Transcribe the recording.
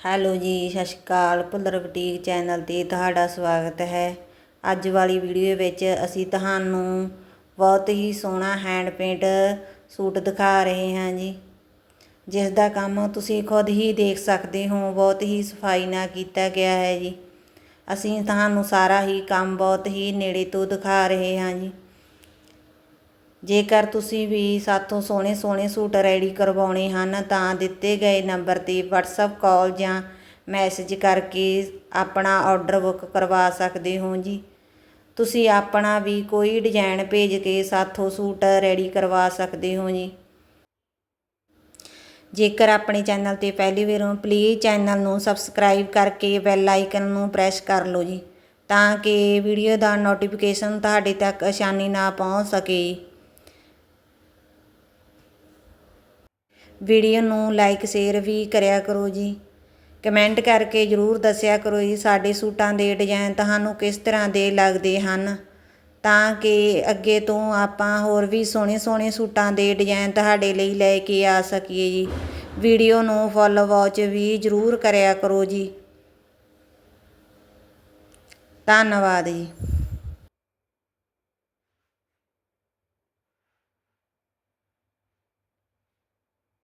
Hello ਜੀ, ਸਤਿ ਸ਼੍ਰੀ ਅਕਾਲ, ਭੁੱਲਰ ਬੁਟੀਕ ਚੈਨਲ ਤੇ ਤੁਹਾਡਾ ਸਵਾਗਤ ਹੈ। ਅੱਜ ਵਾਲੀ ਵੀਡੀਓ ਵਿੱਚ ਅਸੀਂ ਤੁਹਾਨੂੰ ਬਹੁਤ ਹੀ ਸੋਹਣਾ ਹੈਂਡ ਪੇਂਟ ਸੂਟ ਦਿਖਾ ਰਹੇ ਹਾਂ ਜੀ। ਜਿਸ ਦਾ ਕੰਮ ਤੁਸੀਂ ਖੁਦ ਹੀ ਦੇਖ ਸਕਦੇ ਹੋ, ਬਹੁਤ ਹੀ ਸਫ਼ਾਈ ਨਾਲ ਕੀਤਾ ਗਿਆ ਹੈ ਜੀ। ਅਸੀਂ ਤੁਹਾਨੂੰ ਸਾਰਾ ਹੀ ਕੰਮ ਬਹੁਤ ਹੀ ਨੇੜੇ ਤੋਂ ਦਿਖਾ ਰਹੇ ਹਾਂ ਜੀ। ਜੇਕਰ ਤੁਸੀਂ ਵੀ ਸਾਥੋਂ ਸੋਹਣੇ ਸੋਹਣੇ ਸੂਟ ਰੈਡੀ ਕਰਵਾਉਣੇ ਹਨ, ਤਾਂ ਦਿੱਤੇ ਗਏ ਨੰਬਰ ਤੇ WhatsApp ਕਾਲ ਜਾਂ ਮੈਸੇਜ ਕਰਕੇ ਆਪਣਾ ਆਰਡਰ ਬੁੱਕ ਕਰਵਾ ਸਕਦੇ ਹੋ ਜੀ। ਤੁਸੀਂ ਆਪਣਾ ਵੀ ਕੋਈ ਡਿਜ਼ਾਈਨ ਭੇਜ ਕੇ ਸਾਥੋਂ ਸੂਟ ਰੈਡੀ ਕਰਵਾ ਸਕਦੇ ਹੋ ਜੀ। ਜੇਕਰ ਆਪਣੇ ਚੈਨਲ ਤੇ ਪਹਿਲੀ ਵਾਰ ਹੋ ਪਲੀਜ਼ ਚੈਨਲ ਨੂੰ ਸਬਸਕ੍ਰਾਈਬ ਕਰਕੇ ਬੈਲ ਆਈਕਨ ਨੂੰ ਪ੍ਰੈਸ ਕਰ ਲਓ ਜੀ, ਤਾਂ ਕਿ ਵੀਡੀਓ ਦਾ ਨੋਟੀਫਿਕੇਸ਼ਨ ਤੁਹਾਡੇ ਤੱਕ ਆਸਾਨੀ ਨਾਲ ਪਹੁੰਚ ਸਕੇ। ਵੀਡੀਓ ਨੂੰ ਲਾਈਕ ਸ਼ੇਅਰ ਵੀ ਕਰਿਆ ਕਰੋ ਜੀ। ਕਮੈਂਟ ਕਰਕੇ ਜਰੂਰ ਦੱਸਿਆ ਕਰੋ ਜੀ ਸਾਡੇ ਸੂਟਾਂ ਦੇ ਡਿਜ਼ਾਈਨ ਤੁਹਾਨੂੰ ਕਿਸ ਤਰ੍ਹਾਂ ਦੇ ਲੱਗਦੇ ਹਨ। ਤਾਂ ਕਿ ਅੱਗੇ ਤੋਂ ਆਪਾਂ ਹੋਰ ਵੀ ਸੋਹਣੇ ਸੋਹਣੇ ਸੂਟਾਂ ਦੇ ਡਿਜ਼ਾਈਨ ਤੁਹਾਡੇ ਲਈ ਲੈ ਕੇ ਆ ਸਕੀਏ ਜੀ। ਵੀਡੀਓ ਨੂੰ ਫੁੱਲ ਵਾਚ ਵੀ ਜਰੂਰ ਕਰਿਆ ਕਰੋ ਜੀ। ਧੰਨਵਾਦ ਜੀ।